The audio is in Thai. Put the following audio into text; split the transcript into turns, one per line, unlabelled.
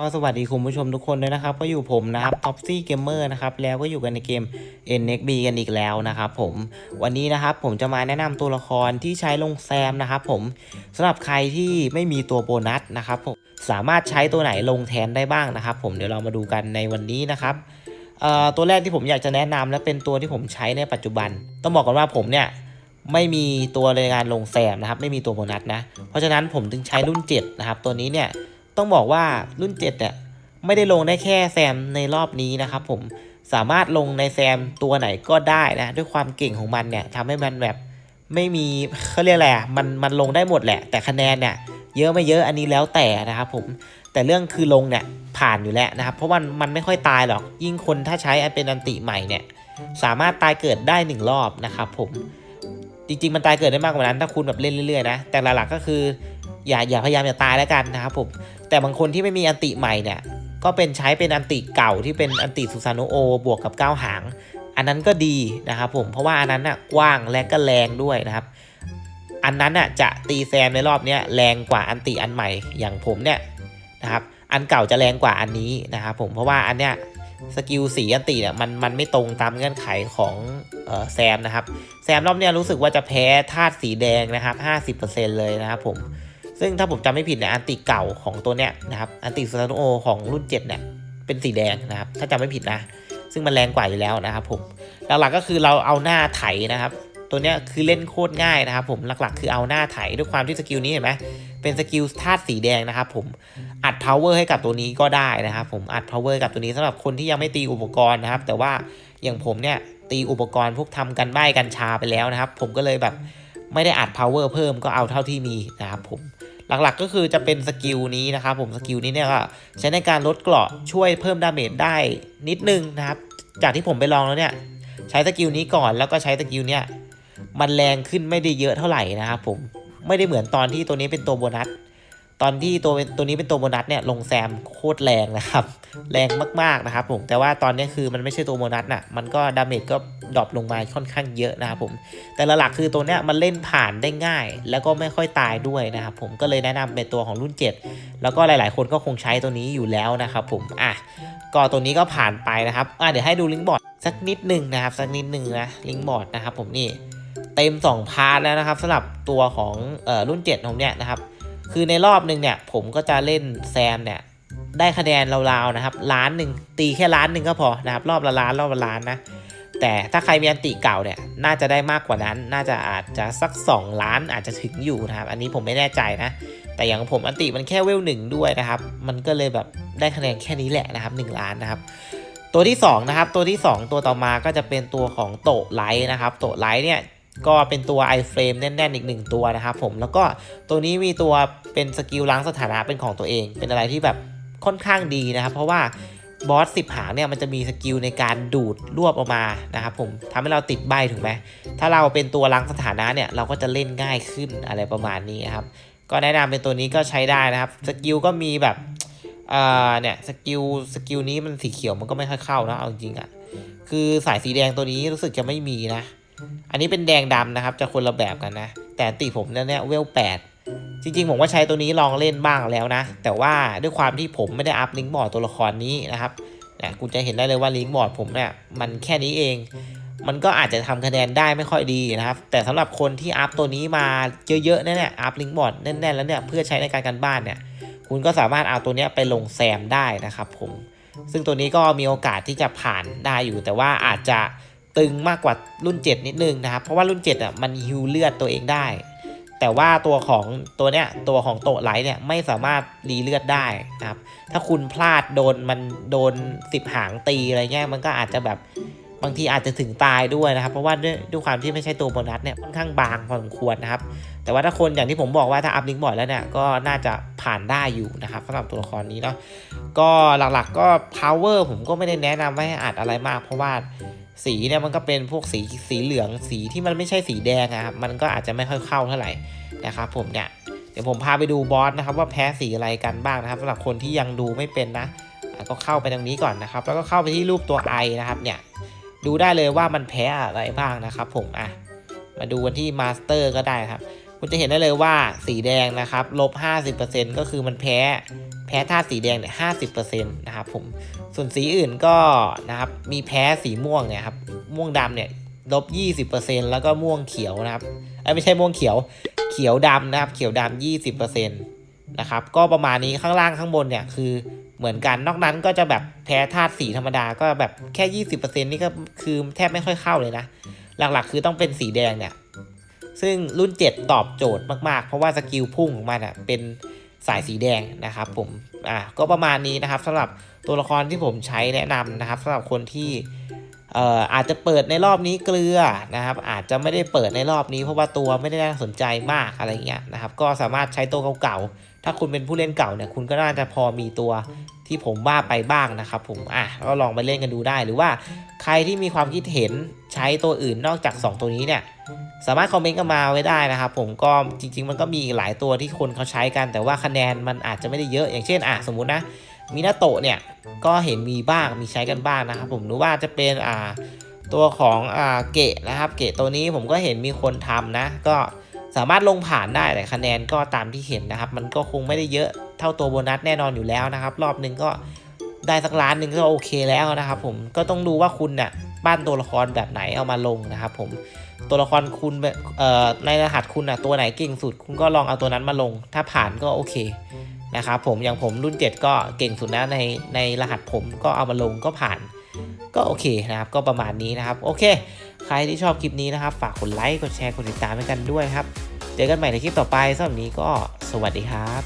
ก็สวัสดีคุณผู้ชมทุกคนด้วยนะครับ ก็อยู่ผมนะครับ t o p s y Gamer นะครับแล้วก็อยู่กันในเกม NXB กันอีกแล้วนะครับผมวันนี้นะครับผมจะมาแนะนำตัวละครที่ใช้ลงแซมนะครับผมสำหรับใครที่ไม่มีตัวโบนัสนะครับผมสามารถใช้ตัวไหนลงแทนได้บ้างนะครับ ผมเดี๋ยวเรามาดูกันในวันนี้นะครับตัวแรกที่ผมอยากจะแนะนำและเป็นตัวที่ผมใช้ในปัจจุบัน ต้องบอกก่อนว่าผมเนี่ยไม่มีตัวในการลงแซมนะครับไม่มีตัวโบนัสนะเพราะฉะนั้นผมจึงใช้รุ่น7นะครับตัวนี้เนี่ย ต้องบอกว่ารุ่น7เนี่ยไม่ได้ลงได้แค่แซมในรอบนี้นะครับผมสามารถลงในแซมตัวไหนก็ได้นะด้วยความเก่งของมันเนี่ยทำให้มันแบบไม่มีเขาเรียกอะไรมันมันลงได้หมดแหละ แต่คะแนนเนี่ยเยอะไม่เยอะอันนี้แล้วแต่นะครับผมแต่เรื่องคือลงเนี่ยผ่านอยู่แล้วนะครับ เพราะมันมันไม่ค่อยตายหรอก ยิ่งคนถ้าใช้อันเป็นอันติใหม่เนี่ยสามารถตายเกิดได้หนึ่งรอบนะครับผมจริงๆมันตายเกิดได้มากกว่านั้นถ้าคุณแบบเล่นเรื่อยๆนะแต่หลักๆก็คืออย่าอย่าพยายามอย่าตายแล้วกันนะครับผม แต่บางคนที่ไม่มีอันติใหม่เนี่ยก็เป็นใช้เป็นอันติเก่าที่เป็นอันติสุสานโอบวกกับก้าวหาง อันนั้นก็ดีนะครับผมเพราะว่าอันนั้นน่ะกว้างและก็แรงด้วยนะครับ อันนั้นน่ะจะตีแซมในรอบนี้แรงกว่าอันติอันใหม่อย่างผมเนี่ยนะครับอันเก่าจะแรงกว่าอันนี้นะครับผมเพราะว่าอันเนี้ยสกิลสีอันติเนี่ยมันมันไม่ตรงตามเงื่อนไขของออแซมนะครับแซมรอบเนี้ยรู้สึกว่าจะแพ้ธาตุสีแดงนะครับ 50%เลยนะครับผม ซึ่งถ้าผมจำไม่ผิดเนี่ยอันติเก่าของตัวเนี้ยนะครับอันติสตาโอของรุ่น7เนี่ยเป็นสีแดงนะครับถ้าจำไม่ผิดนะ ซึ่งมันแรงกว่าอยู่แล้วนะครับผมหลักๆก็คือเราเอาหน้าไถนะครับ ตัวเนี้ยคือเล่นโคตรง่ายนะครับผมหลักๆ คือเอาหน้าไถด้วยความที่สกิลนี้เห็นไหมเป็นสกิลธาตุสีแดงนะครับผมอัด power ให้กับตัวนี้ก็ได้นะครับผมอัด power กับตัวนี้สำหรับคนที่ยังไม่ตีอุปกรณ์นะครับ แต่ว่าอย่างผมเนี่ยตีอุปกรณ์พวกทำกันใบ้กันชาไปแล้วนะครับ ผมก็เลยแบบไม่ได้อัด power เพิ่มก็เอาเท่าที่มีนะครับผม หลักๆก็คือจะเป็นสกิลนี้นะครับผมสกิลนี้เนี่ยก็ใช้ในการลดเกราะช่วยเพิ่มดาเมจได้นิดนึงนะครับจากที่ผมไปลองแล้วเนี่ยใช้สกิลนี้ก่อนแล้วก็ใช้สกิลเนี่ยมันแรงขึ้นไม่ได้เยอะเท่าไหร่นะครับผมไม่ได้เหมือนตอนที่ตัวนี้เป็นตัวโบนัส ตอนที่ตัวตัวนี้เป็นตัวโบนัสเนี่ยลงแซมโคตรแรงนะครับ แรงมากๆนะครับผมแต่ว่าตอนนี้คือมันไม่ใช่ตัวโบนัสน่ะมันก็ดาเมจก็ดรอปลงมาค่อนข้างเยอะนะครับผมแต่หลักๆคือตัวเนี้ยมันเล่นผ่านได้ง่าย แล้วก็ไม่ค่อยตายด้วยนะครับผมก็เลยแนะนำเป็นตัวของรุ่น 7 แล้วก็หลายๆ คนก็คงใช้ตัวนี้อยู่แล้วนะครับผมอะก็ตัวนี้ก็ผ่านไปนะครับอะเดี๋ยวให้ดูลิงก์บอร์ดสักนิดหนึ่งนะครับสักนิดหนึ่งนะลิงก์บอร์ดนะครับผมนี่เต็ม 2 พาร์ทแล้วนะครับสำหรับตัวของเอ่อรุ่น 7 ของเนี่ยนะครับ คือในรอบหนึ่งเนี่ยผมก็จะเล่นแซมเนี่ยได้คะแนนราวๆนะครับล้านหนึ่งตีแค่ล้านหนึ่งก็พอนะครับรอบละล้านรอบละล้านนะแต่ถ้าใครมีอันติเก่าเนี่ยน่าจะได้มากกว่านั้น น่าจะอาจจะสัก 2 ล้านอาจจะถึงอยู่นะครับ อันนี้ผมไม่แน่ใจนะ แต่อย่างผมอันติมันแค่เวลหนึ่งด้วยนะครับ มันก็เลยแบบได้คะแนนแค่นี้แหละนะครับ 1 ล้านนะครับ ตัวที่2นะครับตัวที่ 2 ตัวต่อมาก็จะเป็นตัวของโตไลท์นะครับ โตไลท์เนี่ย ก็เป็นตัว iframe แน่นๆ อีกหนึ่งตัวนะครับผมแล้วก็ตัวนี้มีตัวเป็นสกิลล้างสถานะเป็นของตัวเอง เป็นอะไรที่แบบค่อนข้างดีนะครับ เพราะว่าบอสสิบหางเนี่ยมันจะมีสกิลในการดูดรวบออกมานะครับผมทำให้เราติดใบถูกไหมถ้าเราเป็นตัวล้างสถานะเนี่ยเราก็จะเล่นง่ายขึ้นอะไรประมาณนี้นครับก็แนะนำเป็นตัวนี้ก็ใช้ได้นะครับสกิลก็มีแบบอ่าเนี่ยสกิลสกิลนี้มันสีเขียวมันก็ไม่ค่อยเข้านะเอาจริงอะ่ะคือสายสีแดงตัวนี้รู้สึกจะไม่มีนะ อันนี้เป็นแดงดำนะครับ จะคนละแบบกันนะ แต่ติผมเนี่ยเวลแปดจริงๆ ผมก็ใช้ตัวนี้ลองเล่นบ้างแล้วนะ แต่ว่าด้วยความที่ผมไม่ได้อัพลิงก์บอร์ดตัวละครนี้นะครับเนี่ยคุณจะเห็นได้เลยว่าลิงก์บอร์ดผมเนี่ยมันแค่นี้เอง มันก็อาจจะทำคะแนนได้ไม่ค่อยดีนะครับ แต่สำหรับคนที่อัพตัวนี้มาเยอะๆเนี่ยอัพลิงก์บอร์ดแน่นๆแล้วเนี่ยเพื่อใช้ในการกันบ้านเนี่ยคุณก็สามารถเอาตัวนี้ไปลงแซมได้นะครับผม ซึ่งตัวนี้ก็มีโอกาสที่จะผ่านได้อยู่ แต่ว่าอาจจะ ตึงมากกว่ารุ่น 7 นิดนึงนะครับ เพราะว่ารุ่น7อะมันฮิวเลือดตัวเองได้ แต่ว่าตัวของตัวเนี้ยตัวของโตไลท์เนี่ยไม่สามารถรีเลือดได้นะครับ ถ้าคุณพลาดโดนมันโดนสิบหางตีอะไรเงี้ยมันก็อาจจะแบบบางทีอาจจะถึงตายด้วยนะครับ เพราะว่าด้วยด้วยความที่ไม่ใช่ตัวโบนัสเนี่ยค่อนข้างบางพอสมควรนะครับ แต่ว่าถ้าคนอย่างที่ผมบอกว่าถ้าอัพลิงก์บอร์ดแล้วเนี่ยก็น่าจะผ่านได้อยู่นะครับสำหรับตัวละครนี้เนาะก็หลักๆก็ power ผมก็ไม่ได้แนะนำว่าให้อัดอะไรมาก เพราะว่า สีเนี่ยมันก็เป็นพวกสีสีเหลืองสีที่มันไม่ใช่สีแดงนะครับมันก็อาจจะไม่ค่อยเข้าเท่าไหร่นะครับผมเนี่ยเดี๋ยวผมพาไปดูบอสนะครับว่าแพ้สีอะไรกันบ้างนะครับสำหรับคนที่ยังดูไม่เป็นนะ ก็เข้าไปตรงนี้ก่อนนะครับ แล้วก็เข้าไปที่รูปตัวไอนะครับเนี่ยดูได้เลยว่ามันแพ้อะไรบ้างนะครับ ผมอะมาดูกันที่มาสเตอร์ก็ได้ครับคุณจะเห็นได้เลยว่าสีแดงนะครับลบ50%ก็คือมันแพ้ แพ้ธาตุสีแดงเนี่ยห้าสิบเปอร์เซ็นต์นะครับผมส่วนสีอื่นก็นะครับมีแพ้สีม่วงเนี่ยครับม่วงดำเนี่ยลบยี่สิบเปอร์เซ็นต์แล้วก็ม่วงเขียวนะครับเอ้ไม่ใช่ม่วงเขียวเขียวดำนะครับ เขียวดำยี่สิบเปอร์เซ็นต์นะครับก็ประมาณนี้ข้างล่างข้างบนเนี่ยคือเหมือนกันนอกนั้นก็จะแบบแพ้ธาตุสีธรรมดาก็แบบแค่ยี่สิบเปอร์เซ็นต์นี่ก็คือแทบไม่ค่อยเข้าเลยนะ หลักๆ คือต้องเป็นสีแดงเนี่ย ซึ่งรุ่น 7 ตอบโจทย์มากๆ เพราะว่าสกิลพุ่งของมันอะเป็น สายสีแดงนะครับผมอะก็ประมาณนี้นะครับสำหรับตัวละครที่ผมใช้แนะนำนะครับสำหรับคนที่เอ่ออาจจะเปิดในรอบนี้เกลือนะครับ อาจจะไม่ได้เปิดในรอบนี้ เพราะว่าตัวไม่ได้น่าสนใจมากอะไรเงี้ยนะครับ ก็สามารถใช้ตัวเก่าๆถ้าคุณเป็นผู้เล่นเก่าเนี่ยคุณก็น่าจะพอมีตัว ที่ผมว่าไปบ้างนะครับผมอะก็ลองไปเล่นกันดูได้ หรือว่าใครที่มีความคิดเห็นใช้ตัวอื่นนอกจาก 2 ตัวนี้เนี่ยสามารถคอมเมนต์กันมาไว้ได้นะครับผมก็จริง ๆ มันก็มีอีกหลายตัวที่คนเขาใช้กัน แต่ว่าคะแนนมันอาจจะไม่ได้เยอะ อย่างเช่นอะสมมุตินะมินาโตะเนี่ยก็เห็นมีบ้างมีใช้กันบ้างนะครับผมหรือว่าจะเป็นอ่าตัวของอ่าเกะนะครับ เกะตัวนี้ผมก็เห็นมีคนทำนะ ก็ สามารถลงผ่านได้แต่คะแนนก็ตามที่เห็นนะครับ มันก็คงไม่ได้เยอะเท่าตัวโบนัสแน่นอนอยู่แล้วนะครับ รอบหนึ่งก็ได้สักล้านหนึ่งก็โอเคแล้วนะครับผมก็ต้องดูว่าคุณเนี่ยปั้นตัวละครแบบไหนเอามาลงนะครับผมตัวละครคุณในรหัสคุณอะตัวไหนเก่งสุด คุณก็ลองเอาตัวนั้นมาลง ถ้าผ่านก็โอเคนะครับผมอย่างผมรุ่น 7 ก็เก่งสุดนะในในรหัสผมก็เอามาลงก็ผ่าน ก็โอเคนะครับก็ประมาณนี้นะครับ โอเค ใครที่ชอบคลิปนี้นะครับ ฝากกดไลค์กดแชร์กดติดตามให้กันด้วยครับ เจอกันใหม่ในคลิปต่อไปสำหรับนนี้ก็สวัสดีครับ